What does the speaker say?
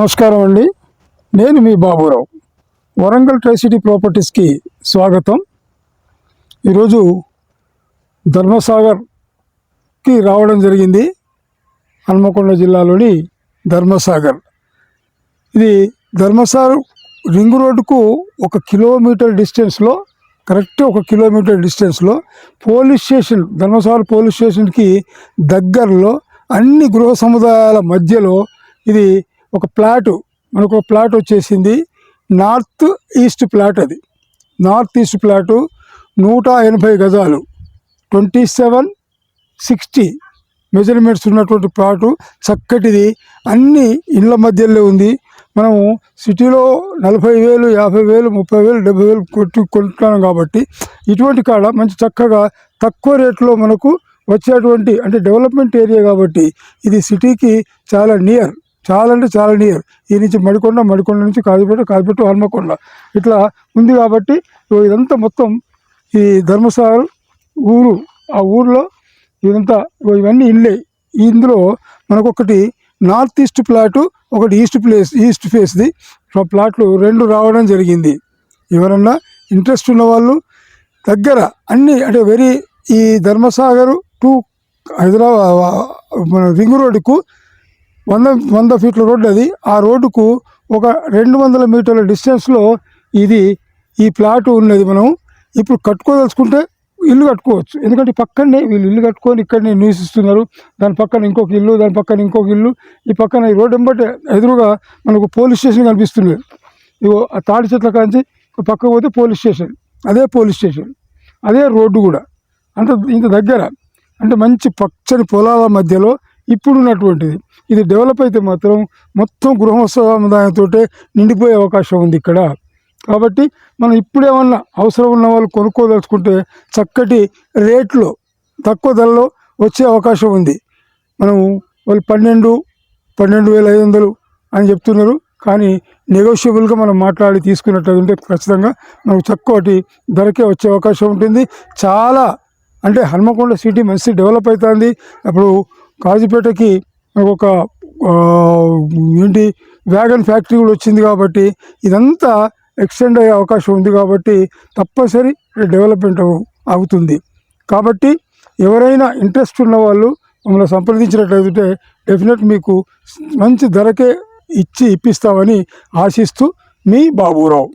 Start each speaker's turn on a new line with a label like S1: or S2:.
S1: నమస్కారం అండి. నేను మీ బాబురావు. వరంగల్ ట్రైసిటీ ప్రాపర్టీస్కి స్వాగతం. ఈరోజు ధర్మసాగర్కి రావడం జరిగింది. హన్మకొండ జిల్లాలోని ధర్మసాగర్. ఇది ధర్మసాగర్ రింగ్ రోడ్డుకు ఒక కిలోమీటర్ డిస్టెన్స్లో కరెక్ట్ ఒక కిలోమీటర్ డిస్టెన్స్లో పోలీస్ స్టేషన్ ధర్మసాగర్ పోలీస్ స్టేషన్కి దగ్గరలో అన్ని గృహ సముదాయాల మధ్యలో ఇది ఒక ప్లాటు మనకు ఒక ప్లాట్ వచ్చేసింది. నార్త్ ఈస్ట్ ప్లాట్ అది. నార్త్ ఈస్ట్ ప్లాటు నూట ఎనభై గజాలు. ట్వంటీ సెవెన్ సిక్స్టీ మెజర్మెంట్స్ ఉన్నటువంటి ప్లాటు. చక్కటిది. అన్ని ఇళ్ళ మధ్యలో ఉంది. మనము సిటీలో నలభై వేలు యాభై వేలు ముప్పై వేలు డెబ్బై వేలు కొట్టి కొంటున్నాం కాబట్టి ఇటువంటి కాడ మంచి చక్కగా తక్కువ రేట్లో మనకు వచ్చేటువంటి అంటే డెవలప్మెంట్ ఏరియా కాబట్టి ఇది సిటీకి చాలా నియర్. చాలా అంటే చాలా నియర్ ఈ నుంచి మడికొండ మడికొండ నుంచి కాజుపేట కాజుపేట హన్మకొండ. ఇట్లా ఉంది కాబట్టి ఇదంతా మొత్తం ఈ ధర్మసాగర్ ఊరు. ఆ ఊర్లో ఇదంతా ఇవన్నీ ఇల్లే. ఇందులో మనకొకటి నార్త్ ఈస్ట్ ప్లాటు ఒకటి ఈస్ట్ ప్లేస్ ఈస్ట్ ఫేస్ది. ఆ ప్లాట్లు రెండు రావడం జరిగింది. ఎవరన్నా ఇంట్రెస్ట్ ఉన్న వాళ్ళు దగ్గర అన్ని అంటే వెరీ ఈ ధర్మసాగర్ టు హైదరాబాద్ మన రింగ్ రోడ్డుకు వంద వంద ఫీట్ల రోడ్డు అది. ఆ రోడ్డుకు ఒక రెండు వందల మీటర్ల డిస్టెన్స్లో ఇది ఈ ప్లాట్ ఉన్నది మనం. ఇప్పుడు కట్టుకోదలుచుకుంటే ఇల్లు కట్టుకోవచ్చు. ఎందుకంటే పక్కనే వీళ్ళు ఇల్లు కట్టుకొని ఇక్కడనే నివసిస్తున్నారు. దాని పక్కన ఇంకొక ఇల్లు దాని పక్కన ఇంకొక ఇల్లు. ఈ పక్కన ఈ రోడ్డు ఎంబటే ఎదురుగా మనకు పోలీస్ స్టేషన్ కనిపిస్తుంది. ఇగో ఆ తాడి చెట్ల కాంచి పక్క పోతే పోలీస్ స్టేషన్ అదే పోలీస్ స్టేషన్ అదే రోడ్డు కూడా. అంత ఇంత దగ్గర. అంటే మంచి పచ్చని పొలాల మధ్యలో ఇప్పుడు ఉన్నటువంటిది ఇది డెవలప్ అయితే మాత్రం మొత్తం గృహ నిండిపోయే అవకాశం ఉంది ఇక్కడ. కాబట్టి మనం ఇప్పుడేమన్నా అవసరం ఉన్న వాళ్ళు కొనుక్కోదలుచుకుంటే చక్కటి రేట్లో తక్కువ ధరలో వచ్చే అవకాశం ఉంది. మనము వాళ్ళు పన్నెండు పన్నెండు వేల ఐదు వందలు అని చెప్తున్నారు. కానీ నెగోషియబుల్గా మనం మాట్లాడి తీసుకున్నట్లయితే ఖచ్చితంగా మనకు తక్కువటి ధరకే వచ్చే అవకాశం ఉంటుంది. చాలా అంటే హన్మకొండ సిటీ మంచి డెవలప్ అవుతుంది. అప్పుడు కాజీపేటకి ఒక ఏంటి వ్యాగన్ ఫ్యాక్టరీ కూడా వచ్చింది కాబట్టి ఇదంతా ఎక్స్టెండ్ అయ్యే అవకాశం ఉంది కాబట్టి తప్పనిసరి డెవలప్మెంట్ అవుతుంది. కాబట్టి ఎవరైనా ఇంట్రెస్ట్ ఉన్న వాళ్ళు మమ్మల్ని సంప్రదించినట్లయితే డెఫినెట్ మీకు మంచి ధరకే ఇచ్చి ఇప్పిస్తామని ఆశిస్తూ మీ బాబురావు.